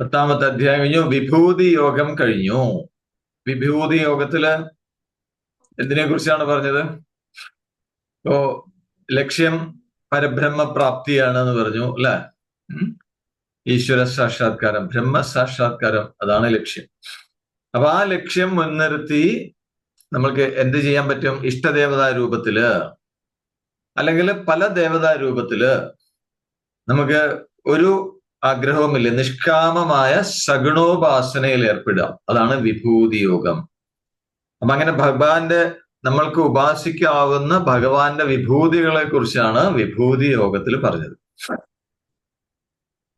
പത്താമത്തെ അധ്യായം കഴിഞ്ഞു. വിഭൂതി യോഗം കഴിഞ്ഞു. വിഭൂതി യോഗത്തിൽ എന്തിനെ കുറിച്ചാണ് പറഞ്ഞത്? ഓ ലക്ഷ്യം പരബ്രഹ്മ പ്രാപ്തിയാണ് എന്ന് പറഞ്ഞു അല്ലെ? ഈശ്വര സാക്ഷാത്കാരം ബ്രഹ്മ സാക്ഷാത്കാരം അതാണ് ലക്ഷ്യം. അപ്പൊ ആ ലക്ഷ്യം മുൻനിർത്തി നമ്മൾക്ക് എന്ത് ചെയ്യാൻ പറ്റും? ഇഷ്ടദേവതാ രൂപത്തിൽ അല്ലെങ്കിൽ പല ദേവതാ രൂപത്തിൽ നമുക്ക് ഒരു ആഗ്രഹവുമില്ല. നിഷ്കാമമായ സഗുണോപാസനയിൽ ഏർപ്പെടുക. അതാണ് വിഭൂതി യോഗം അപ്പൊ അങ്ങനെ ഭഗവാന്റെ നമ്മൾക്ക് ഉപാസിക്കാവുന്ന ഭഗവാന്റെ വിഭൂതികളെ കുറിച്ചാണ് വിഭൂതി യോഗത്തിൽ പറഞ്ഞത്.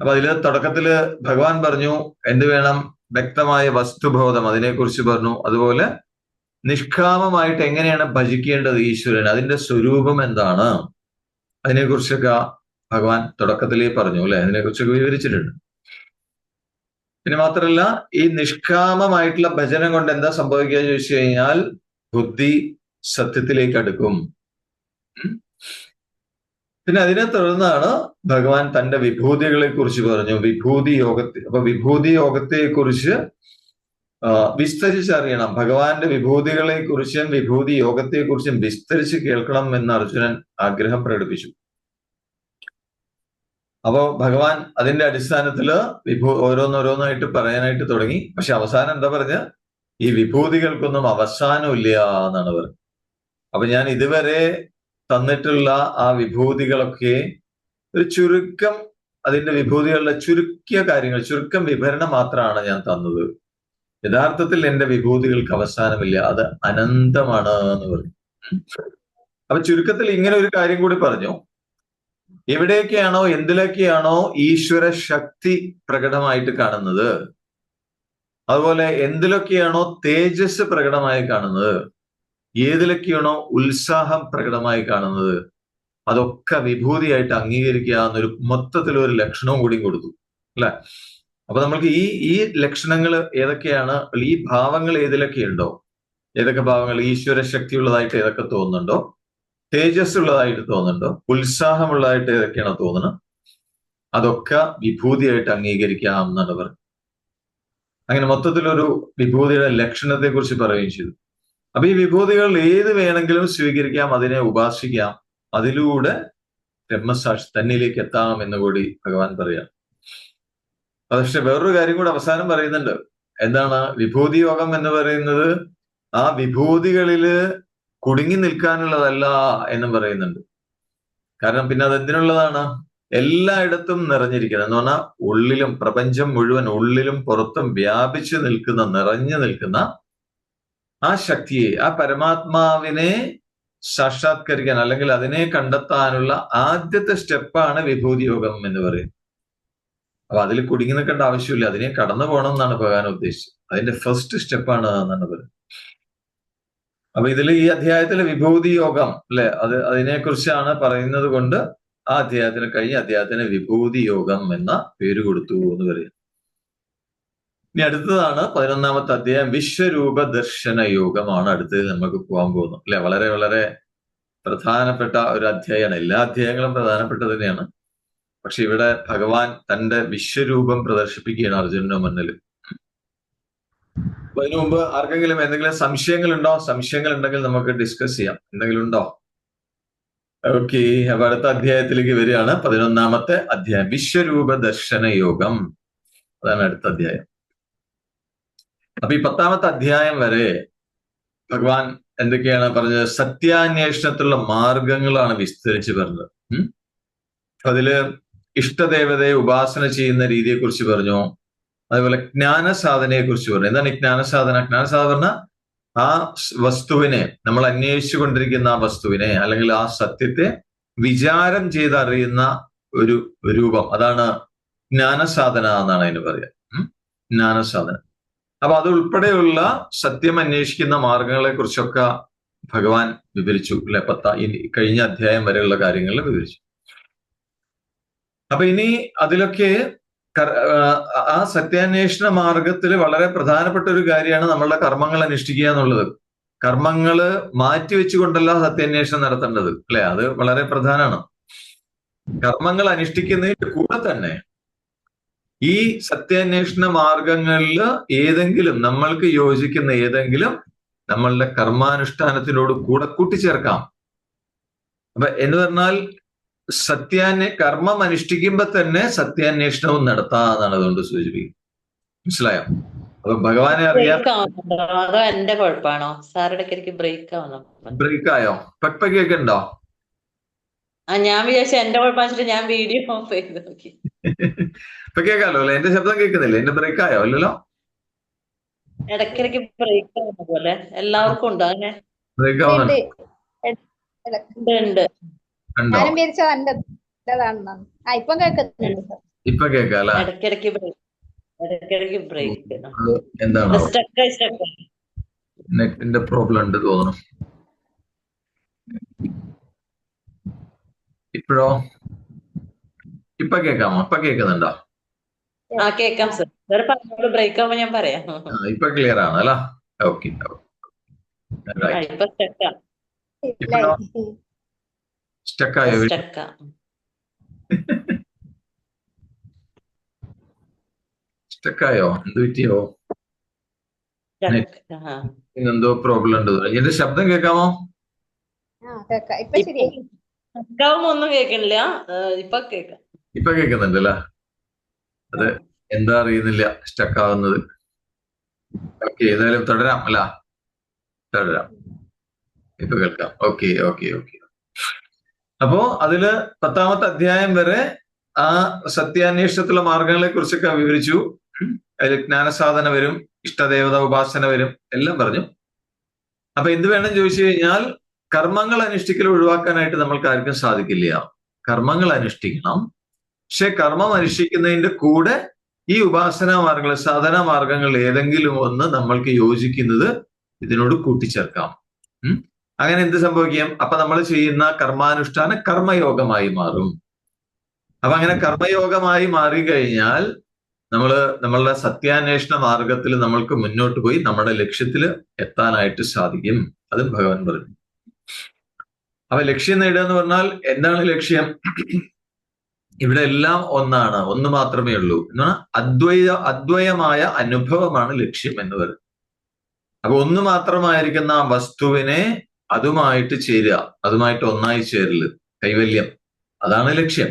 അപ്പൊ അതിൽ തുടക്കത്തിൽ ഭഗവാൻ പറഞ്ഞു എന്ത് വേണം? വ്യക്തമായ വസ്തുബോധം അതിനെക്കുറിച്ച് പറഞ്ഞു. അതുപോലെ നിഷ്കാമമായിട്ട് എങ്ങനെയാണ് ഭജിക്കേണ്ടത് ഈശ്വരൻ അതിന്റെ സ്വരൂപം എന്താണ്? അതിനെക്കുറിച്ചൊക്കെ ഭഗവാൻ തുടക്കത്തിലേ പറഞ്ഞു അല്ലെ? അതിനെക്കുറിച്ചൊക്കെ വിവരിച്ചിട്ടുണ്ട്. പിന്നെ മാത്രമല്ല ഈ നിഷ്കാമമായിട്ടുള്ള ഭജനം കൊണ്ട് എന്താ സംഭവിക്കുക ചോദിച്ചു കഴിഞ്ഞാൽ ബുദ്ധി സത്യത്തിലേക്ക് അടുക്കും. പിന്നെ അതിനെ തുടർന്നാണ് ഭഗവാൻ തന്റെ വിഭൂതികളെ കുറിച്ച് പറഞ്ഞു. വിഭൂതി യോഗത്തെ അപ്പൊ വിഭൂതി യോഗത്തെ കുറിച്ച് വിസ്തരിച്ചറിയണം. ഭഗവാന്റെ വിഭൂതികളെ കുറിച്ചും വിഭൂതി യോഗത്തെ കുറിച്ചും വിസ്തരിച്ച് കേൾക്കണം എന്ന് അർജുനൻ ആഗ്രഹം പ്രകടിപ്പിച്ചു. അപ്പോ ഭഗവാൻ അതിന്റെ അടിസ്ഥാനത്തിൽ വിഭൂ ഓരോന്നോരോന്നായിട്ട് പറയാനായിട്ട് തുടങ്ങി. പക്ഷെ അവസാനം എന്താ പറഞ്ഞ? ഈ വിഭൂതികൾക്കൊന്നും അവസാനമില്ല എന്നാണ് പറഞ്ഞത്. അപ്പൊ ഞാൻ ഇതുവരെ തന്നിട്ടുള്ള ആ വിഭൂതികളൊക്കെ ഒരു ചുരുക്കം അതിന്റെ വിഭൂതികളുടെ ചുരുക്കിയ കാര്യങ്ങൾ ചുരുക്കം വിവരണം മാത്രമാണ് ഞാൻ തന്നത്. യഥാർത്ഥത്തിൽ എന്റെ വിഭൂതികൾക്ക് അവസാനമില്ല. അത് അനന്തമാണ് എന്ന് പറഞ്ഞു. അപ്പൊ ചുരുക്കത്തിൽ ഇങ്ങനെ ഒരു കാര്യം കൂടി പറഞ്ഞു. എവിടെയൊക്കെയാണോ എന്തിലൊക്കെയാണോ ഈശ്വര ശക്തി പ്രകടമായിട്ട് കാണുന്നത്? അതുപോലെ എന്തിലൊക്കെയാണോ തേജസ് പ്രകടമായി കാണുന്നത്? ഏതിലൊക്കെയാണോ ഉത്സാഹം പ്രകടമായി കാണുന്നത്? അതൊക്കെ വിഭൂതിയായിട്ട് അംഗീകരിക്കുക എന്നൊരു മൊത്തത്തിൽ ഒരു ലക്ഷണവും കൂടി കൊടുത്തു അല്ലെ? അപ്പൊ നമ്മൾക്ക് ഈ ഈ ലക്ഷണങ്ങൾ ഏതൊക്കെയാണ്? ഈ ഭാവങ്ങൾ ഏതിലൊക്കെയുണ്ടോ? ഏതൊക്കെ ഭാവങ്ങൾ ഈശ്വര ശക്തിയുള്ളതായിട്ട് ഏതൊക്കെ തോന്നുന്നുണ്ടോ? തേജസ് ഉള്ളതായിട്ട് തോന്നുന്നുണ്ടോ? ഉത്സാഹമുള്ളതായിട്ട് ഏതൊക്കെയാണോ തോന്നുന്നത് അതൊക്കെ വിഭൂതിയായിട്ട് അംഗീകരിക്കാം എന്നാണ് പറഞ്ഞത് അങ്ങനെ മൊത്തത്തിലൊരു വിഭൂതിയുടെ ലക്ഷണത്തെ കുറിച്ച് പറയുകയും ചെയ്തു. അപ്പൊ ഈ വിഭൂതികൾ ഏത് വേണമെങ്കിലും സ്വീകരിക്കാം അതിനെ ഉപാസിക്കാം അതിലൂടെ ബ്രഹ്മസാക്ഷി തന്നിലേക്ക് എത്താം എന്ന് കൂടി ഭഗവാൻ പറയാം. പക്ഷെ വേറൊരു കാര്യം കൂടെ അവസാനം പറയുന്നുണ്ട്. എന്താണ്? വിഭൂതി യോഗം എന്ന് പറയുന്നത് ആ വിഭൂതികളിൽ കുടുങ്ങി നിൽക്കാനുള്ളതല്ല എന്നും പറയുന്നുണ്ട്. കാരണം പിന്നെ അത് എന്തിനുള്ളതാണ് എല്ലായിടത്തും നിറഞ്ഞിരിക്കുന്നത് എന്ന് പറഞ്ഞാൽ ഉള്ളിലും പ്രപഞ്ചം മുഴുവൻ ഉള്ളിലും പുറത്തും വ്യാപിച്ചു നിൽക്കുന്ന നിറഞ്ഞു നിൽക്കുന്ന ആ ശക്തിയെ ആ പരമാത്മാവിനെ സാക്ഷാത്കരിക്കാൻ അല്ലെങ്കിൽ അതിനെ കണ്ടെത്താനുള്ള ആദ്യത്തെ സ്റ്റെപ്പാണ് വിഭൂതി യോഗം എന്ന് പറയുന്നത്. അപ്പൊ അതിൽ കുടുങ്ങി നിൽക്കേണ്ട ആവശ്യമില്ല. അതിനെ കടന്നു പോകണം എന്നാണ് ഭഗവാൻ ഉദ്ദേശിച്ചത്. അതിന്റെ ഫസ്റ്റ് സ്റ്റെപ്പാണ് എന്നാണ് പറയുന്നത്. അപ്പൊ ഇതിൽ ഈ അധ്യായത്തിൽ വിഭൂതി യോഗം അല്ലെ? അത് അതിനെ കുറിച്ചാണ് പറയുന്നത് കൊണ്ട് ആ അധ്യായത്തിന് കഴിഞ്ഞ അധ്യായത്തിന് വിഭൂതി യോഗം എന്ന പേര് കൊടുത്തു എന്ന് പറയും. ഇനി അടുത്തതാണ് പതിനൊന്നാമത്തെ അധ്യായം. വിശ്വരൂപ ദർശന യോഗമാണ് അടുത്തത് നമുക്ക് പോകാൻ പോകുന്നത്. അല്ലെ? വളരെ വളരെ പ്രധാനപ്പെട്ട ഒരു അധ്യായമാണ്. എല്ലാ അധ്യായങ്ങളും പ്രധാനപ്പെട്ട തന്നെയാണ്. പക്ഷെ ഇവിടെ ഭഗവാൻ തന്റെ വിശ്വരൂപം പ്രദർശിപ്പിക്കുകയാണ് അർജുനന്റെ മുന്നിൽ അതിനു മുമ്പ് ആർക്കെങ്കിലും എന്തെങ്കിലും സംശയങ്ങൾ ഉണ്ടോ സംശയങ്ങൾ ഉണ്ടെങ്കിൽ നമുക്ക് ഡിസ്കസ് ചെയ്യാം. എന്തെങ്കിലും ഉണ്ടോ? ഓക്കെ അപ്പൊ അടുത്ത അധ്യായത്തിലേക്ക് വരികയാണ്. പതിനൊന്നാമത്തെ അധ്യായം. വിശ്വരൂപ ദർശന യോഗം. അതാണ് അടുത്ത അധ്യായം. അപ്പൊ ഈ പത്താമത്തെ അധ്യായം വരെ ഭഗവാൻ എന്തൊക്കെയാണ് പറഞ്ഞത്? സത്യാന്വേഷണത്തിലുള്ള മാർഗങ്ങളാണ് വിസ്തരിച്ച് പറഞ്ഞത്. അതിൽ ഇഷ്ടദേവതയെ ഉപാസന ചെയ്യുന്ന രീതിയെ കുറിച്ച് പറഞ്ഞു. അതുപോലെ ജ്ഞാനസാധനയെ കുറിച്ച് പറഞ്ഞു എന്താണ് ജ്ഞാനസാധന? ജ്ഞാനസാധന പറഞ്ഞാൽ ആ വസ്തുവിനെ നമ്മൾ അന്വേഷിച്ചു കൊണ്ടിരിക്കുന്ന ആ വസ്തുവിനെ അല്ലെങ്കിൽ ആ സത്യത്തെ വിചാരം ചെയ്തറിയുന്ന ഒരു രൂപം. അതാണ് ജ്ഞാനസാധന എന്നാണ് അതിന് പറയുക. ജ്ഞാനസാധന. അപ്പൊ അത് ഉൾപ്പെടെയുള്ള സത്യം അന്വേഷിക്കുന്ന മാർഗങ്ങളെ കുറിച്ചൊക്കെ ഭഗവാൻ വിവരിച്ചു അല്ലെ? പത്ത കഴിഞ്ഞ അധ്യായം വരെയുള്ള കാര്യങ്ങളിൽ വിവരിച്ചു. അപ്പൊ ഇനി അതിലൊക്കെ ആ സത്യാന്വേഷണ മാർഗത്തിൽ വളരെ പ്രധാനപ്പെട്ട ഒരു കാര്യമാണ് നമ്മളുടെ കർമ്മങ്ങൾ അനുഷ്ഠിക്കുക എന്നുള്ളത്. കർമ്മങ്ങൾ മാറ്റി വെച്ചുകൊണ്ടല്ല സത്യാന്വേഷണം നടത്തേണ്ടത് അല്ലെ? അത് വളരെ പ്രധാനമാണ്. കർമ്മങ്ങൾ അനുഷ്ഠിക്കുന്നതിന്റെ കൂടെ തന്നെ ഈ സത്യാന്വേഷണ മാർഗങ്ങളിൽ ഏതെങ്കിലും നമ്മൾക്ക് യോജിക്കുന്ന ഏതെങ്കിലും നമ്മളുടെ കർമാനുഷ്ഠാനത്തിനോട് കൂടെ കൂട്ടിച്ചേർക്കാം. അപ്പൊ എന്ന് പറഞ്ഞാൽ സത്യാന്വേ കർമ്മം അനുഷ്ഠിക്കുമ്പോ തന്നെ സത്യാന്വേഷണവും നടത്താന്നാണ് അതുകൊണ്ട് സൂചിപ്പിക്കുന്നത്. മനസ്സിലായോ? അപ്പൊ ഭഗവാനെ അറിയാം. അതോ എന്റെ കുഴപ്പമാണോ? ബ്രേക്ക് ആവുന്നു. ബ്രേക്ക് ആയോ? ഉണ്ടോ? ആ ഞാൻ വിചാരിച്ചു എന്റെ ഞാൻ വീഡിയോ ഓഫ് ചെയ്ത് നോക്കി. ഇപ്പൊ കേൾക്കാലോ അല്ലെ? എന്റെ ശബ്ദം കേൾക്കുന്നില്ല? എന്റെ ബ്രേക്ക് ആയോ? അല്ലല്ലോ ഇടയ്ക്കിടയ്ക്ക് ബ്രേക്ക് ആവുന്ന പോലെ. എല്ലാവർക്കും ഉണ്ടോ അങ്ങനെ? ബ്രേക്ക് ആവുന്നുണ്ട്. ഉണ്ട്. ഞാനും വിചാരിച്ചത് എന്റെ ആ ഇപ്പം കേൾക്കുന്നുണ്ട് ഇപ്പൊ കേൾക്കാം ഇടയ്ക്കിടയ്ക്ക് ബ്രേക്ക് ഇടയ്ക്കിടയ്ക്ക് ബ്രേക്ക് എന്താണ്? എന്താണോ സ്റ്റക്ക് സ്റ്റക്ക് നെറ്റിന്റെ പ്രോബ്ലം ഉണ്ട് തോന്നുന്നു. ഇപ്പോഴോ? ഇപ്പൊ കേക്കാമോ ഇപ്പൊ കേക്കുന്നുണ്ടോ ആ കേക്കാം സർ സാർ പറഞ്ഞോളൂ ബ്രേക്ക് ആവുമ്പോ ഞാൻ പറയാം. ഇപ്പൊ ക്ലിയർ ആണ് അല്ല? ഓക്കെ ആ ഇപ്പൊ സ്റ്റക്കായോ സ്റ്റക്കാ സ്റ്റക്കായോ എന്ത് പറ്റിയോ? പ്രോബ്ലം ഉണ്ട്. എന്റെ ശബ്ദം കേൾക്കാമോ? ആ കേക്കാം ഇപ്പൊ ശരിയായി. സ്റ്റക്കാവുമ്പോ ഒന്നും കേൾക്കണില്ല. ഇപ്പൊ കേൾക്കാം. ഇപ്പൊ കേൾക്കുന്നുണ്ടല്ല അല്ലേ? അത്. എന്താ അറിയുന്നില്ല. സ്റ്റക്ക് ആവുന്നത് ഓക്കെ ഏതായാലും തുടരാം അല്ല? തുടരാം. ഇപ്പൊ കേൾക്കാം. ഓക്കെ ഓക്കെ ഓക്കെ അപ്പോ അതിൽ പത്താമത്തെ അധ്യായം വരെ ആ സത്യാന്വേഷണത്തിലുള്ള മാർഗങ്ങളെ കുറിച്ചൊക്കെ വിവരിച്ചു. അതിൽ ജ്ഞാനസാധന വരും ഇഷ്ടദേവത ഉപാസന വരും എല്ലാം പറഞ്ഞു. അപ്പൊ എന്ത് വേണം ചോദിച്ചു കഴിഞ്ഞാൽ കർമ്മങ്ങൾ അനുഷ്ഠിക്കൽ ഒഴിവാക്കാനായിട്ട് നമ്മൾക്ക് ആർക്കും സാധിക്കില്ല. കർമ്മങ്ങൾ അനുഷ്ഠിക്കണം. പക്ഷെ കർമ്മം അനുഷ്ഠിക്കുന്നതിന്റെ കൂടെ ഈ ഉപാസനാ മാർഗങ്ങൾ സാധനാ മാർഗങ്ങൾ ഏതെങ്കിലും ഒന്ന് നമ്മൾക്ക് യോജിക്കുന്നത് ഇതിനോട് കൂട്ടിച്ചേർക്കാം? അങ്ങനെ എന്ത് സംഭവിക്കാം? അപ്പൊ നമ്മൾ ചെയ്യുന്ന കർമാനുഷ്ഠാന കർമ്മയോഗമായി മാറും. അപ്പൊ അങ്ങനെ കർമ്മയോഗമായി മാറിക്കഴിഞ്ഞാൽ നമ്മൾ നമ്മളുടെ സത്യാന്വേഷണ മാർഗത്തിൽ നമ്മൾക്ക് മുന്നോട്ട് പോയി നമ്മുടെ ലക്ഷ്യത്തിൽ എത്താനായിട്ട് സാധിക്കും. അതും ഭഗവാൻ പറഞ്ഞു. അപ്പൊ ലക്ഷ്യം നേടുക എന്ന് പറഞ്ഞാൽ എന്താണ് ലക്ഷ്യം? ഇവിടെ എല്ലാം ഒന്നാണ്. ഒന്ന് മാത്രമേ ഉള്ളൂ. എന്ന് പറഞ്ഞാൽ അദ്വൈത അദ്വയമായ അനുഭവമാണ് ലക്ഷ്യം എന്ന് പറയുന്നത്. അപ്പൊ ഒന്ന് മാത്രമായിരിക്കുന്ന ആ വസ്തുവിനെ അതുമായിട്ട് ചേരുക അതുമായിട്ട് ഒന്നായി ചേരൽ കൈവല്യം. അതാണ് ലക്ഷ്യം.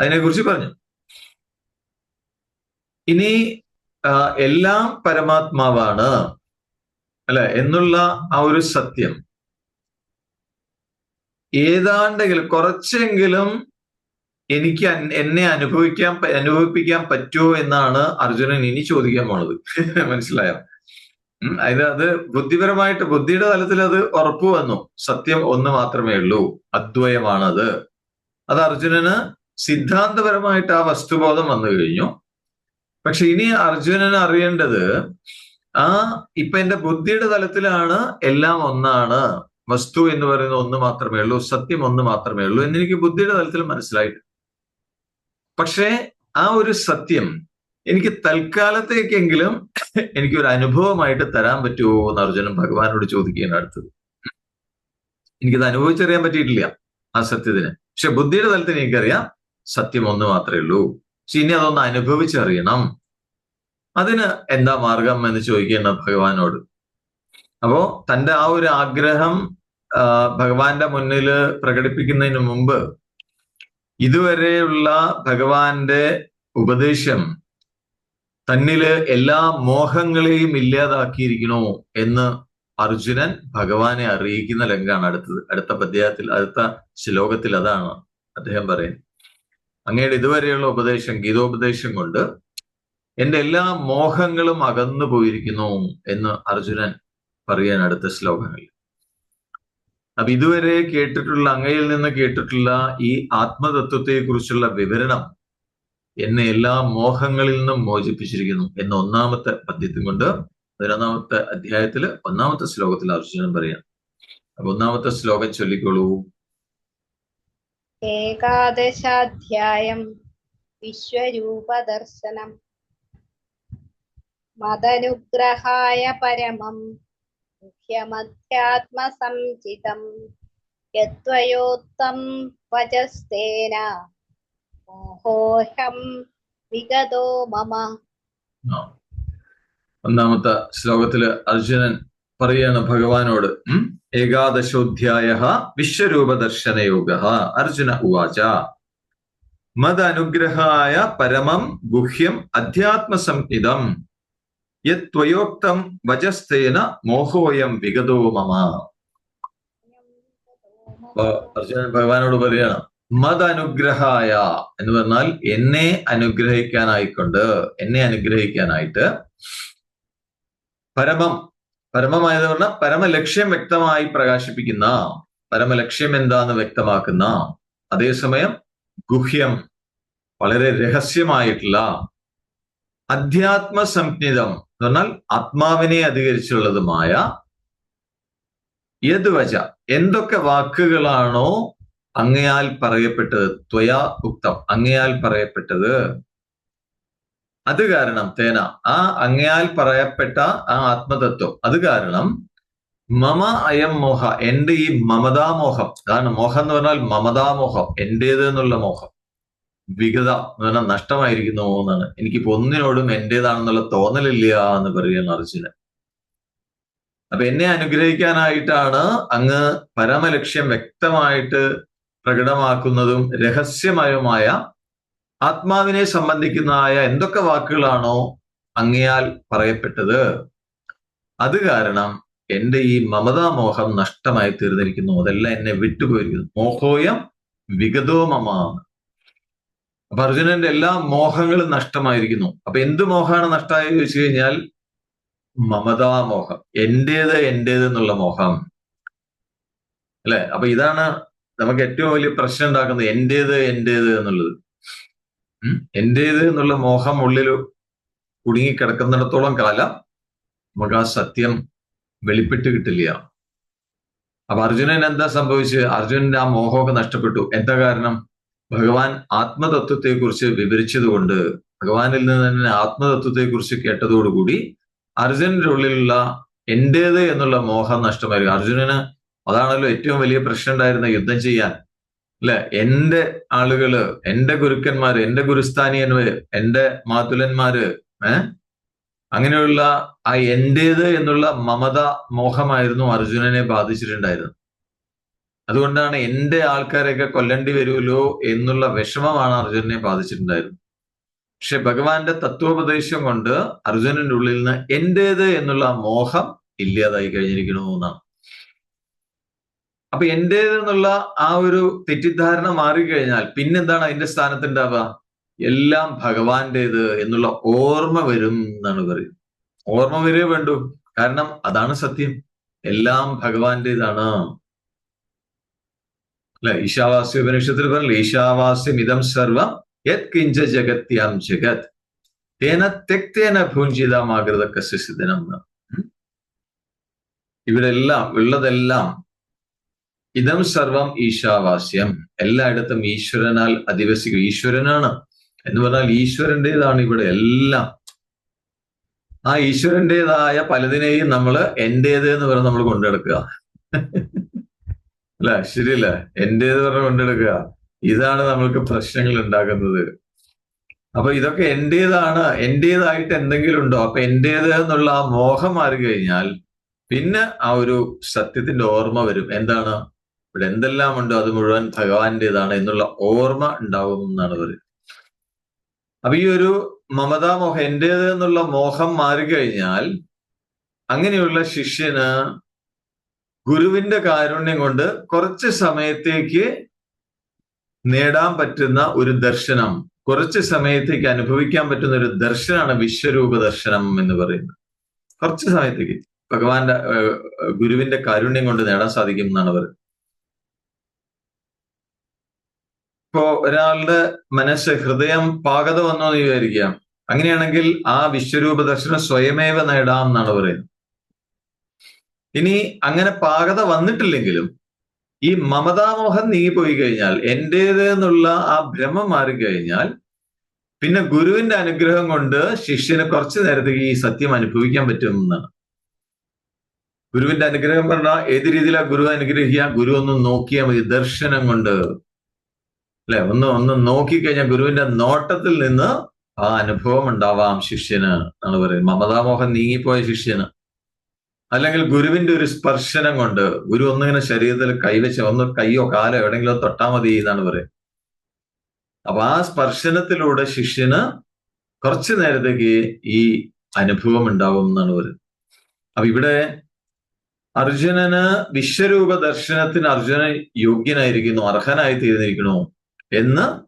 അതിനെക്കുറിച്ച് പറഞ്ഞു. ഇനി എല്ലാം പരമാത്മാവാണ് അല്ലെ? എന്നുള്ള ആ ഒരു സത്യം. ഏതാണ്ടെങ്കിലും കുറച്ചെങ്കിലും എനിക്ക് എന്നെ അനുഭവിക്കാൻ അനുഭവിപ്പിക്കാൻ പറ്റുമോ എന്നാണ് അർജുനൻ ഇനി ചോദിക്കാൻ പോണത്. മനസ്സിലായോ? ഉം, അത് അത് ബുദ്ധിപരമായിട്ട് ബുദ്ധിയുടെ തലത്തിൽ അത് ഉറപ്പ് വന്നു. സത്യം ഒന്ന് മാത്രമേ ഉള്ളൂ. അദ്വയമാണത്. അത് അർജുനന് സിദ്ധാന്തപരമായിട്ട് ആ വസ്തുബോധം വന്നു കഴിഞ്ഞു. പക്ഷെ ഇനി അർജുനന് അറിയേണ്ടത് ആ ഇപ്പൊ എന്റെ ബുദ്ധിയുടെ തലത്തിലാണ് എല്ലാം ഒന്നാണ്. വസ്തു എന്ന് പറയുന്ന ഒന്ന് മാത്രമേ ഉള്ളൂ സത്യം ഒന്ന് മാത്രമേ ഉള്ളൂ എന്നെനിക്ക് ബുദ്ധിയുടെ തലത്തിൽ മനസ്സിലായിട്ടുണ്ട്. പക്ഷേ ആ ഒരു സത്യം എനിക്ക് തൽക്കാലത്തേക്കെങ്കിലും എനിക്ക് ഒരു അനുഭവമായിട്ട് തരാൻ പറ്റുമോ എന്ന് അർജുനൻ ഭഗവാനോട് ചോദിക്കുകയാണ് അടുത്തത്. എനിക്കത് അനുഭവിച്ചറിയാൻ പറ്റിയിട്ടില്ല ആ സത്യത്തിന്. പക്ഷെ ബുദ്ധിയുടെ തലത്തിൽ എനിക്കറിയാം സത്യം ഒന്ന് മാത്രമേ ഉള്ളൂ. പക്ഷെ ഇനി അതൊന്ന് അനുഭവിച്ചറിയണം. അതിന് എന്താ മാർഗം എന്ന് ചോദിക്കുകയാണ് ഭഗവാനോട്. അപ്പോ തന്റെ ആ ഒരു ആഗ്രഹം ഭഗവാന്റെ മുന്നിൽ പ്രകടിപ്പിക്കുന്നതിന് മുമ്പ് ഇതുവരെയുള്ള ഭഗവാന്റെ ഉപദേശം തന്നിൽ എല്ലാ മോഹങ്ങളെയും ഇല്ലാതാക്കിയിരിക്കണോ എന്ന് അർജുനൻ ഭഗവാനെ അറിയിക്കുന്ന രംഗാണ് അടുത്തത് അടുത്ത പദ്യത്തിൽ അടുത്ത ശ്ലോകത്തിൽ അതാണ് അദ്ദേഹം പറയുന്നത്. അങ്ങയുടെ ഇതുവരെയുള്ള ഉപദേശം ഗീതോപദേശം കൊണ്ട് എന്റെ എല്ലാ മോഹങ്ങളും അകന്നു പോയിരിക്കുന്നു എന്ന് അർജുനൻ പറയാൻ അടുത്ത ശ്ലോകങ്ങളിൽ. അപ്പൊ ഇതുവരെ കേട്ടിട്ടുള്ള അങ്ങയിൽ നിന്ന് കേട്ടിട്ടുള്ള ഈ ആത്മതത്വത്തെ കുറിച്ചുള്ള വിവരണം എന്നെ എല്ലാ മോഹങ്ങളിൽ നിന്നും മോചിപ്പിച്ചിരിക്കുന്നു എന്ന ഒന്നാമത്തെ പദ്യത്തും കൊണ്ട് പതിനൊന്നാമത്തെ അധ്യായത്തിൽ ഒന്നാമത്തെ ശ്ലോകത്തിൽ അർജുനൻ പറയാം അപ്പൊ ഒന്നാമത്തെ ശ്ലോകം ചൊല്ലിക്കോളൂ. ഏകാദശാധ്യായം വിശ്വരൂപദർശനം. മതനുഗ്രഹായ പരമം മുഖ്യമധ്യാത്മസംചിതം യത്വയോത്തം വചസ്തേന. മോഹോഹം വിഗതോ മമ. ഒന്നാമത്തെ ശ്ലോകത്തിൽ അർജുനൻ പറയാണ് ഭഗവാനോട്? ഏകാദശോധ്യായ വിശ്വരൂപദർശനയോഗ അർജുന ഉവാച. മദനുഗ്രഹായ പരമം ഗുഹ്യം അധ്യാത്മസംഹിതം യത്വയോക്തം വചസ്തേന മോഹോയം വിഗതോ മമ. അർജുനൻ ഭഗവാനോട് പറയാണ് മദനുഗ്രഹായ എന്ന് പറഞ്ഞാൽ എന്നെ അനുഗ്രഹിക്കാനായിക്കൊണ്ട് എന്നെ അനുഗ്രഹിക്കാനായിട്ട് പരമം പരമമായത് പറഞ്ഞാൽ പരമലക്ഷ്യം വ്യക്തമായി പ്രകാശിപ്പിക്കുന്ന പരമലക്ഷ്യം എന്താന്ന് വ്യക്തമാക്കുന്ന അതേസമയം ഗുഹ്യം വളരെ രഹസ്യമായിട്ടുള്ള അധ്യാത്മ സംജ്ഞിതം എന്ന് പറഞ്ഞാൽ ആത്മാവിനെ അധികരിച്ചുള്ളതുമായ യദ്വച. എന്തൊക്കെ വാക്കുകളാണോ അങ്ങയാൽ പറയപ്പെട്ടത് ത്വയാ ഉക്തം. അങ്ങയാൽ പറയപ്പെട്ടത് അത് കാരണം തേന. ആ അങ്ങയാൽ പറയപ്പെട്ട ആ ആത്മതത്വം. അത് കാരണം മമ അയം മോഹ. എന്റെ ഈ മമതാമോഹം അതാണ് മോഹം എന്ന് പറഞ്ഞാൽ മമതാമോഹം എന്റേത് എന്നുള്ള മോഹം. വിഗത എന്ന് പറഞ്ഞാൽ നഷ്ടമായിരിക്കുന്നു എന്നാണ്. എനിക്കിപ്പോ ഒന്നിനോടും എന്റേതാണെന്നുള്ള തോന്നലില്ല എന്ന് പറയുന്ന അർജുനൻ. അപ്പൊ എന്നെ അനുഗ്രഹിക്കാനായിട്ടാണ് അങ്ങ് പരമലക്ഷ്യം വ്യക്തമായിട്ട് പ്രകടമാക്കുന്നതും രഹസ്യമയമായ ആത്മാവിനെ സംബന്ധിക്കുന്നതായ എന്തൊക്കെ വാക്കുകളാണോ അങ്ങയാൽ പറയപ്പെട്ടത്. അത് കാരണം എന്റെ ഈ മമതാമോഹം നഷ്ടമായി തീർന്നിരിക്കുന്നു. അതെല്ലാം എന്നെ വിട്ടുപോയിരിക്കുന്നു. മോഹോയം വിഗതോ മമ അപ്പൊ അർജുനന്റെ എല്ലാ മോഹങ്ങളും നഷ്ടമായിരിക്കുന്നു. അപ്പൊ എന്ത് മോഹമാണ് നഷ്ടമായി ചോദിച്ചു കഴിഞ്ഞാൽ മമതാമോഹം എന്റേത് എന്റേത് എന്നുള്ള മോഹം. അല്ലെ? അപ്പൊ ഇതാണ് നമുക്ക് ഏറ്റവും വലിയ പ്രശ്നം ഉണ്ടാക്കുന്നത് എന്റേത് എന്റേത് എന്നുള്ളത്. എന്റേത് എന്നുള്ള മോഹം ഉള്ളിൽ കുടുങ്ങി കിടക്കുന്നിടത്തോളം കാലം നമുക്ക് ആ സത്യം വെളിപ്പെട്ട് കിട്ടില്ല. അപ്പൊ അർജുനൻ എന്താ സംഭവിച്ചത്? അർജുനന്റെ ആ മോഹമൊക്കെ നഷ്ടപ്പെട്ടു. എന്താ കാരണം? ഭഗവാൻ ആത്മതത്വത്തെക്കുറിച്ച് വിവരിച്ചതുകൊണ്ട് ഭഗവാനിൽ നിന്ന് തന്നെ ആത്മതത്വത്തെക്കുറിച്ച് കേട്ടതോടുകൂടി അർജുനന്റെ ഉള്ളിലുള്ള എന്റേത് എന്നുള്ള മോഹം നഷ്ടമായിരിക്കും അർജുനന് അതാണല്ലോ ഏറ്റവും വലിയ പ്രശ്നം ഉണ്ടായിരുന്ന യുദ്ധം ചെയ്യാൻ. അല്ലെ? എന്റെ ആളുകൾ എന്റെ ഗുരുക്കന്മാര് എന്റെ ഗുരുസ്ഥാനീയന്മാര് എന്റെ മാതുലന്മാര് ഏഹ് അങ്ങനെയുള്ള ആ എന്റേത് എന്നുള്ള മമത മോഹമായിരുന്നു അർജുനനെ ബാധിച്ചിട്ടുണ്ടായിരുന്നത്. അതുകൊണ്ടാണ് എന്റെ ആൾക്കാരെയൊക്കെ കൊല്ലേണ്ടി വരുമല്ലോ എന്നുള്ള വിഷമമാണ് അർജുനനെ ബാധിച്ചിട്ടുണ്ടായിരുന്നത്. പക്ഷെ ഭഗവാന്റെ തത്വോപദേശം കൊണ്ട് അർജുനന്റെ ഉള്ളിൽ നിന്ന് എന്റേത് എന്നുള്ള മോഹം ഇല്ലാതായി കഴിഞ്ഞിരിക്കണു എന്നാണ്. അപ്പൊ എന്റേതെന്നുള്ള ആ ഒരു തെറ്റിദ്ധാരണ മാറിക്കഴിഞ്ഞാൽ പിന്നെന്താണ് അതിന്റെ സ്ഥാനത്ത് ഉണ്ടാവുക എല്ലാം ഭഗവാന്റേത് എന്നുള്ള ഓർമ്മ വരും എന്നാണ് പറയുന്നത്. ഓർമ്മ വരേ വേണ്ടു. കാരണം അതാണ് സത്യം. എല്ലാം ഭഗവാന്റേതാണ്. അല്ലെ? ഈശാവാസ്യ ഉപനിഷത്തിൽ പറഞ്ഞില്ല ഈശാവാസ്യം ഇതം സർവം യത് കിഞ്ച ജഗത്യാം ജഗത്. തേന തെക്തേന ഭൂഞ്ചിതമാകൃത കസ്യസിദ്ധനം ഇവിടെ ഉള്ളതെല്ലാം ഇതം സർവം ഈശാവാസ്യം. എല്ലായിടത്തും ഈശ്വരനാൽ അധിവസിക്കും. ഈശ്വരനാണ്. എന്ന് പറഞ്ഞാൽ ഈശ്വരന്റെതാണ് ഇവിടെ എല്ലാം. ആ ഈശ്വരന്റെതായ പലതിനെയും നമ്മൾ എന്റേത് എന്ന് പറഞ്ഞ് നമ്മൾ കൊണ്ടെടുക്കുക. അല്ല? ശരിയല്ല? എന്റേത് പറഞ്ഞ് കൊണ്ടെടുക്കുക. ഇതാണ് നമ്മൾക്ക് പ്രശ്നങ്ങൾ ഉണ്ടാക്കുന്നത്. അപ്പൊ ഇതൊക്കെ എന്റേതാണ്. എന്റേതായിട്ട് എന്തെങ്കിലും ഉണ്ടോ? അപ്പൊ എന്റേത് എന്നുള്ള ആ മോഹം മാറി കഴിഞ്ഞാൽ പിന്നെ ആ ഒരു സത്യത്തിന്റെ ഓർമ്മ വരും. എന്താണ്? ഇവിടെ എന്തെല്ലാം ഉണ്ടോ അത് മുഴുവൻ ഭഗവാന്റേതാണ് എന്നുള്ള ഓർമ്മ ഉണ്ടാവും എന്നാണ് പറയുന്നത് അപ്പൊ ഈ ഒരു മമതാ മോഹം എന്റേത് എന്നുള്ള മോഹം മാറിക്കഴിഞ്ഞാൽ അങ്ങനെയുള്ള ശിഷ്യന് ഗുരുവിന്റെ കാരുണ്യം കൊണ്ട് കുറച്ച് സമയത്തേക്ക് നേടാൻ പറ്റുന്ന ഒരു ദർശനം കുറച്ച് സമയത്തേക്ക് അനുഭവിക്കാൻ പറ്റുന്ന ഒരു ദർശനമാണ് വിശ്വരൂപ ദർശനം എന്ന് പറയുന്നത്. കുറച്ച് സമയത്തേക്ക് ഭഗവാന്റെ ഗുരുവിന്റെ കാരുണ്യം കൊണ്ട് നേടാൻ സാധിക്കും എന്നാണ് പറയുന്നത് ഇപ്പോ ഒരാളുടെ മനസ്സ് ഹൃദയം പാകത വന്നോ എന്ന് വിചാരിക്കാം. അങ്ങനെയാണെങ്കിൽ ആ വിശ്വരൂപ ദർശനം സ്വയമേവ നേടാം എന്നാണ് പറയുന്നത്. ഇനി അങ്ങനെ പാകത വന്നിട്ടില്ലെങ്കിലും ഈ മമതാമോഹം നീങ്ങിപ്പോയി കഴിഞ്ഞാൽ എന്റേത് എന്നുള്ള ആ ഭ്രമം മാറിക്കഴിഞ്ഞാൽ പിന്നെ ഗുരുവിന്റെ അനുഗ്രഹം കൊണ്ട് ശിഷ്യന് കുറച്ചു നേരത്തേക്ക് ഈ സത്യം അനുഭവിക്കാൻ പറ്റും എന്നാണ്. ഗുരുവിന്റെ അനുഗ്രഹം പറഞ്ഞാൽ ഏത് രീതിയിലാണ് ഗുരു അനുഗ്രഹിക്കുക? ഗുരു ഒന്ന് നോക്കിയാൽ മതി ദർശനം കൊണ്ട്. അല്ലെ? ഒന്ന് ഒന്ന് നോക്കിക്കഴിഞ്ഞാൽ ഗുരുവിന്റെ നോട്ടത്തിൽ നിന്ന് ആ അനുഭവം ഉണ്ടാവാം ശിഷ്യന് എന്നാണ് പറയുന്നത് മമതാമോഹൻ നീങ്ങിപ്പോയ ശിഷ്യന്. അല്ലെങ്കിൽ ഗുരുവിന്റെ ഒരു സ്പർശനം കൊണ്ട് ഗുരു ഒന്നിങ്ങനെ ശരീരത്തിൽ കൈവച്ച ഒന്ന് കൈയോ കാലോ എവിടെങ്കിലും തൊട്ടാൽ മതി എന്നാണ് പറയുന്നത്. അപ്പൊ ആ സ്പർശനത്തിലൂടെ ശിഷ്യന് കുറച്ചു നേരത്തേക്ക് ഈ അനുഭവം ഉണ്ടാവും എന്നാണ് പറയുന്നത്. അപ്പൊ ഇവിടെ അർജുനന് വിശ്വരൂപ ദർശനത്തിന് അർജുനൻ യോഗ്യനായിരിക്കുന്നു അർഹനായി തീർന്നിരിക്കണു എന്ന്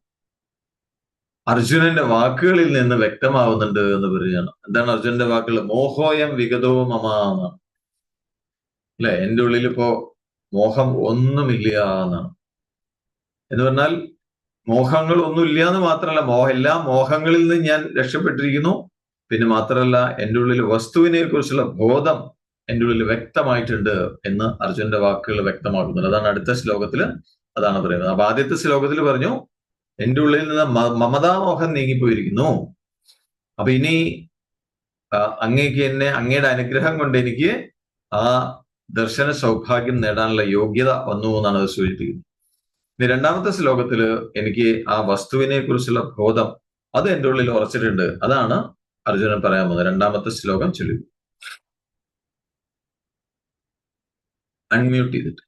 അർജുനന്റെ വാക്കുകളിൽ നിന്ന് വ്യക്തമാവുന്നുണ്ട് എന്ന് പറയുകയാണ്. എന്താണ് അർജുനന്റെ വാക്കുകൾ? മോഹോയം വിഗതവും അമാന്നാണ് അല്ലെ? എന്റെ ഉള്ളിൽ ഇപ്പോ മോഹം ഒന്നുമില്ല എന്നാണ്. എന്ന് പറഞ്ഞാൽ മോഹങ്ങൾ ഒന്നുമില്ല എന്ന് മാത്രമല്ല മോഹ എല്ലാ മോഹങ്ങളിൽ നിന്ന് ഞാൻ രക്ഷപ്പെട്ടിരിക്കുന്നു. പിന്നെ മാത്രമല്ല എന്റെ ഉള്ളിൽ വസ്തുവിനെ കുറിച്ചുള്ള ബോധം എന്റെ ഉള്ളിൽ വ്യക്തമായിട്ടുണ്ട് എന്ന് അർജുനന്റെ വാക്കുകൾ വ്യക്തമാക്കുന്നുണ്ട്. അതാണ് അടുത്ത ശ്ലോകത്തിൽ അതാണ് പറയുന്നത്. അപ്പൊ ആദ്യത്തെ ശ്ലോകത്തിൽ പറഞ്ഞു എന്റെ ഉള്ളിൽ നിന്ന് മമതാമോഹം നീങ്ങിപ്പോയിരിക്കുന്നു. അപ്പൊ ഇനി അങ്ങേക്ക് എന്നെ അങ്ങയുടെ അനുഗ്രഹം കൊണ്ട് എനിക്ക് ആ ദർശന സൗഭാഗ്യം നേടാനുള്ള യോഗ്യത വന്നു എന്നാണ് അത് സൂചിപ്പിക്കുന്നത്. ഇനി രണ്ടാമത്തെ ശ്ലോകത്തിൽ എനിക്ക് ആ വസ്തുവിനെ കുറിച്ചുള്ള ബോധം അത് എന്റെ ഉള്ളിൽ ഉറച്ചിട്ടുണ്ട്. അതാണ് അർജുനൻ പറയാൻ പോകുന്നത്. രണ്ടാമത്തെ ശ്ലോകം ചൊല്ലി അൺമ്യൂട്ട് ചെയ്തിട്ട്.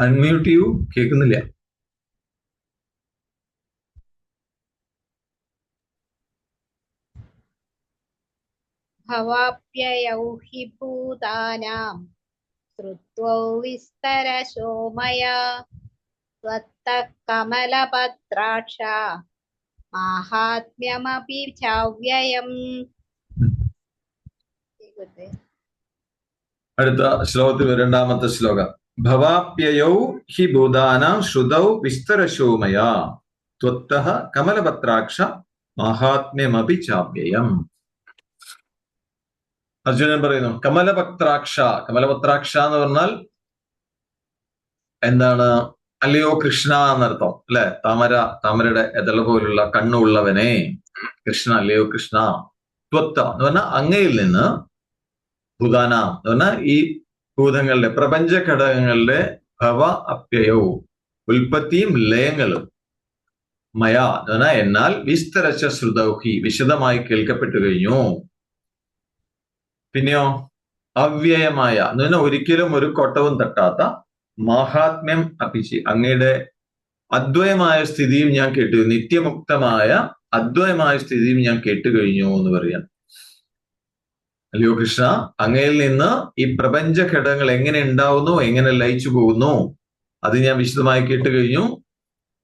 അൺമ്യൂട്ട് ചെയ്യൂ. കേൾക്കുന്നില്ല. ഭവാപ്യയൗഹി ഭൂതാനാം ശ്രുത്വൗ വിസ്തരശോ മയാ കമലപത്രാക്ഷ മാഹാത്മ്യമപി ചാവ്യയം. അടുത്ത ശ്ലോകത്തിൽ രണ്ടാമത്തെ ശ്ലോകം. ഭവാപ്യയൗ ഹി ഭൂതാനാം ശ്രുതൗ വിസ്തരശോമയ. ത്വത്ത കമലപത്രാക്ഷ മഹാത്മ്യമപി ചാപ്യയം. അർജുനൻ പറയുന്നു കമലപത്രാക്ഷ കമലപത്രാക്ഷ എന്ന് പറഞ്ഞാൽ എന്താണ്? അല്ലയോ കൃഷ്ണ എന്നർത്ഥം അല്ലെ? താമര താമരയുടെ എതള പോലുള്ള കണ്ണുള്ളവനെ. കൃഷ്ണ അല്ലയോ കൃഷ്ണ. ത്വത്ത എന്ന് പറഞ്ഞാൽ അങ്ങയിൽ നിന്ന് ഭൂതാന എന്ന് പറഞ്ഞാൽ ഈ ഭൂതങ്ങളുടെ പ്രപഞ്ച ഘടകങ്ങളുടെ ഭവ അപ്യയവും ഉൽപ്പത്തിയും ലയങ്ങളും. മയ എന്നാൽ വിസ്തരച്ച ശ്രുതൗഹി വിശദമായി കേൾക്കപ്പെട്ടു കഴിഞ്ഞു. പിന്നെയോ? അവ്യയമായ എന്ന് പറഞ്ഞാൽ ഒരിക്കലും ഒരു കൊട്ടവും തട്ടാത്ത മഹാത്മ്യം അപ്പിച്ച് അങ്ങയുടെ അദ്വയമായ സ്ഥിതിയും ഞാൻ കേട്ടു. നിത്യമുക്തമായ അദ്വയമായ സ്ഥിതിയും ഞാൻ കേട്ടുകഴിഞ്ഞു എന്ന് പറയാം അല്ലയോ കൃഷ്ണ അങ്ങയിൽ നിന്ന് ഈ പ്രപഞ്ച ഘടകങ്ങൾ എങ്ങനെ ഉണ്ടാവുന്നു എങ്ങനെ ലയിച്ചു പോകുന്നു അത് ഞാൻ വിശദമായി കേട്ടു കഴിഞ്ഞു.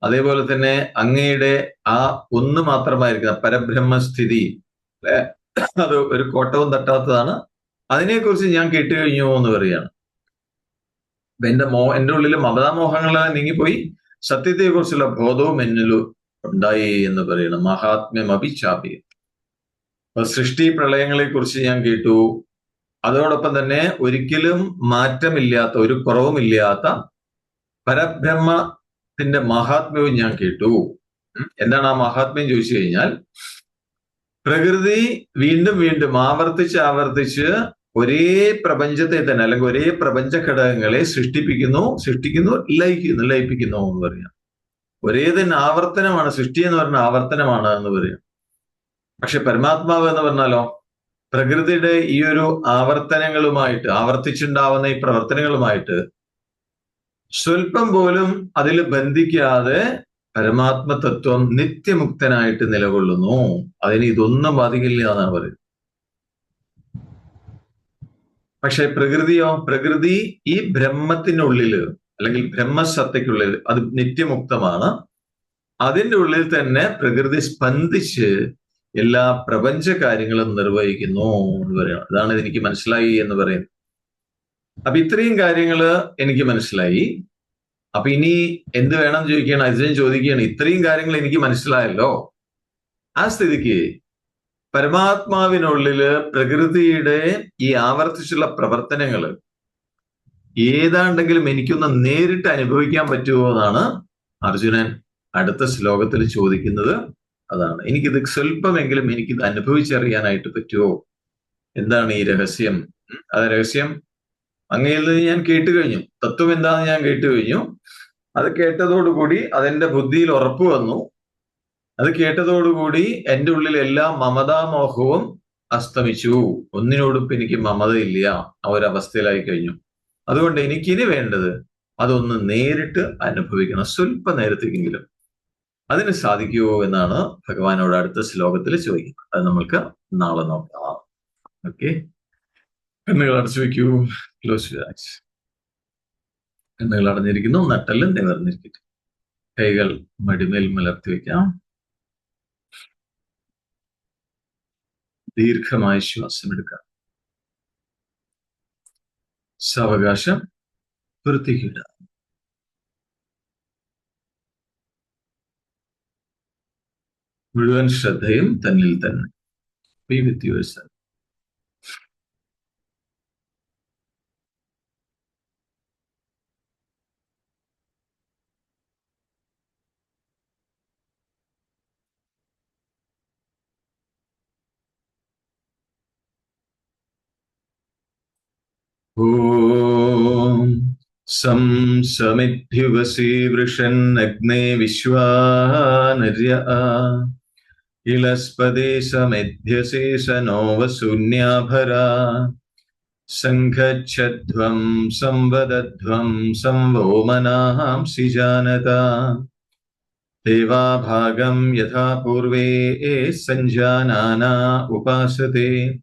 അതേപോലെ തന്നെ അങ്ങയുടെ ആ ഒന്ന് മാത്രമായിരിക്കുന്ന പരബ്രഹ്മസ്ഥിതി അല്ലെ? അത് ഒരു കോട്ടവും തട്ടാത്തതാണ്. അതിനെക്കുറിച്ച് ഞാൻ കേട്ടു കഴിഞ്ഞു എന്ന് പറയാണ് എന്റെ മോ എന്റെ ഉള്ളിൽ മമതാമോഹങ്ങളെല്ലാം നീങ്ങിപ്പോയി. സത്യത്തെക്കുറിച്ചുള്ള ബോധവും എന്നിൽ ഉണ്ടായി എന്ന് പറയണം മഹാത്മ്യം അഭിചാപി അപ്പൊ സൃഷ്ടി പ്രളയങ്ങളെ കുറിച്ച് ഞാൻ കേട്ടു. അതോടൊപ്പം തന്നെ ഒരിക്കലും മാറ്റമില്ലാത്ത ഒരു കുറവുമില്ലാത്ത പരബ്രഹ്മത്തിന്റെ മഹാത്മ്യവും ഞാൻ കേട്ടു. എന്താണ് ആ മഹാത്മ്യം ചോദിച്ചു കഴിഞ്ഞാൽ പ്രകൃതി വീണ്ടും വീണ്ടും ആവർത്തിച്ച് ആവർത്തിച്ച് ഒരേ പ്രപഞ്ചത്തെ തന്നെ അല്ലെങ്കിൽ ഒരേ പ്രപഞ്ച ഘടകങ്ങളെ സൃഷ്ടിപ്പിക്കുന്നു സൃഷ്ടിക്കുന്നു ലയിക്കുന്നു ലയിപ്പിക്കുന്നു എന്ന് പറയാം. ഒരേ തന്നെ ആവർത്തനമാണ് സൃഷ്ടി എന്ന് പറഞ്ഞ ആവർത്തനമാണ് എന്ന് പറയാം. പക്ഷെ പരമാത്മാവ് എന്ന് പറഞ്ഞാലോ പ്രകൃതിയുടെ ഈ ഒരു ആവർത്തനങ്ങളുമായിട്ട് ആവർത്തിച്ചുണ്ടാവുന്ന ഈ പ്രവർത്തനങ്ങളുമായിട്ട് സ്വല്പം പോലും അതിൽ ബന്ധിക്കാതെ പരമാത്മ തത്വം നിത്യമുക്തനായിട്ട് നിലകൊള്ളുന്നു. അതിന് ഇതൊന്നും ബാധിക്കില്ല എന്നാണ് പറയുന്നത്. പക്ഷെ പ്രകൃതിയോ പ്രകൃതി ഈ ബ്രഹ്മത്തിനുള്ളിൽ അല്ലെങ്കിൽ ബ്രഹ്മസത്തയ്ക്കുള്ളിൽ അത് നിത്യമുക്തമാണ്. അതിന്റെ ഉള്ളിൽ തന്നെ പ്രകൃതി സ്പന്ദിച്ച് എല്ലാ പ്രപഞ്ച കാര്യങ്ങളും നിർവഹിക്കുന്നു എന്ന് പറയണം അതാണ് എനിക്ക് മനസ്സിലായി എന്ന് പറയുന്നത്. അപ്പൊ ഇത്രയും കാര്യങ്ങൾ എനിക്ക് മനസ്സിലായി. അപ്പൊ ഇനി എന്ത് വേണം ചോദിക്കുകയാണ് അർജുനൻ ചോദിക്കുകയാണ് ഇത്രയും കാര്യങ്ങൾ എനിക്ക് മനസ്സിലായല്ലോ. ആ സ്ഥിതിക്ക് പരമാത്മാവിനുള്ളിൽ പ്രകൃതിയുടെ ഈ ആവർത്തിച്ചുള്ള പ്രവർത്തനങ്ങൾ ഏതാണ്ടെങ്കിലും എനിക്കൊന്ന് നേരിട്ട് അനുഭവിക്കാൻ പറ്റുമോ എന്നാണ് അർജുനൻ അടുത്ത ശ്ലോകത്തിൽ ചോദിക്കുന്നത്. അതാണ്. എനിക്കിത് സ്വല്പമെങ്കിലും എനിക്കിത് അനുഭവിച്ചറിയാനായിട്ട് പറ്റുമോ എന്താണ് ഈ രഹസ്യം? ആ രഹസ്യം അങ്ങയിൽ നിന്ന് ഞാൻ കേട്ട് കഴിഞ്ഞു. തത്വം എന്താണെന്ന് ഞാൻ കേട്ട് കഴിഞ്ഞു. അത് കേട്ടതോടുകൂടി അതെന്റെ ബുദ്ധിയിൽ ഉറപ്പ് വന്നു. അത് കേട്ടതോടുകൂടി എന്റെ ഉള്ളിൽ എല്ലാ മമതാമോഹവും അസ്തമിച്ചു. ഒന്നിനോടും ഇപ്പൊ എനിക്ക് മമതയില്ല. ആ ഒരു അവസ്ഥയിലായി കഴിഞ്ഞു. അതുകൊണ്ട് എനിക്കിനി വേണ്ടത് അതൊന്ന് നേരിട്ട് അനുഭവിക്കണം. സ്വല്പ നേരത്തേക്കെങ്കിലും അതിന് സാധിക്കുമോ എന്നാണ് ഭഗവാനോട് അടുത്ത ശ്ലോകത്തിൽ ചോദിക്കുന്നത്. അത് നമ്മൾക്ക് നാളെ നോക്കാം. ഓക്കെ. കണ്ണുകൾ അടച്ചു വെക്കൂ ക്ലോസ് കണ്ണുകൾ അടഞ്ഞിരിക്കുന്നു നട്ടെല്ലാം നിവർന്നിരിക്കുന്നു കൈകൾ മടിമേൽ മലർത്തി വെക്കാം ദീർഘമായ ശ്വാസം എടുക്കാം. സാവകാശം വൃത്തിക്കിടുക മുഴുവൻ ശ്രദ്ധയും തന്നിൽ തന്നെ Be with yourself. ॐ सं समिद्युवसि वृषन्नग्ने विश्वानर्य इलस्पदे समिध्यसे स नो वसून्याभरा सङ्घच्छध्वं संवदध्वं संवो मनांसि जानता देवाभागं यथा पूर्वे ए सञ्जानाना उपासते।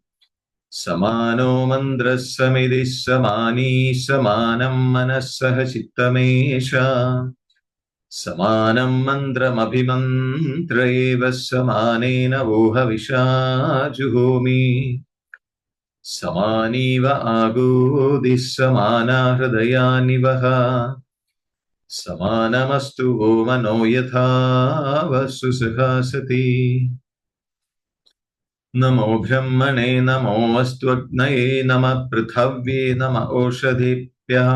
समानो मन्द्रः समिधिः समानी समानं मनः सह चित्तमेष समानं मन्त्रमभिमन्त्र एव समानेन वोहविषा जुहोमि समानीव आगोदिः समाना हृदयानि वः समानमस्तु वो मनो यथा वसु सहासति नमो ब्रह्मणे नमो नमोऽस्त्वग्नये नमः पृथव्ये नम ओषधिभ्यः।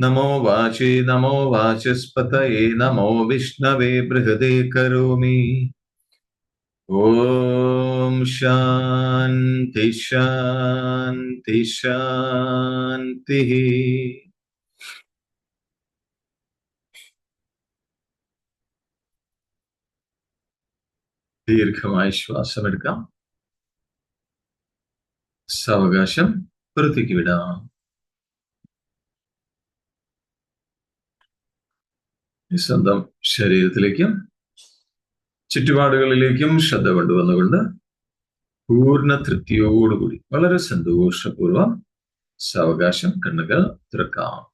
नमो वाचे नमो वाचस्पतये नमो विष्णवे बृहदे करोमि ॐ शान्ति शान्ति शान्तिः ദീർഘമായ ശ്വാസമെടുക്കാം സാവകാശം പുറത്തേക്ക് വിടാം സ്വന്തം ശരീരത്തിലേക്കും ചുറ്റുപാടുകളിലേക്കും ശ്രദ്ധ കൊണ്ടുവന്നുകൊണ്ട് പൂർണ തൃപ്തിയോടുകൂടി വളരെ സന്തോഷപൂർവം സാവകാശം കണ്ണുകൾ തുറക്കാം.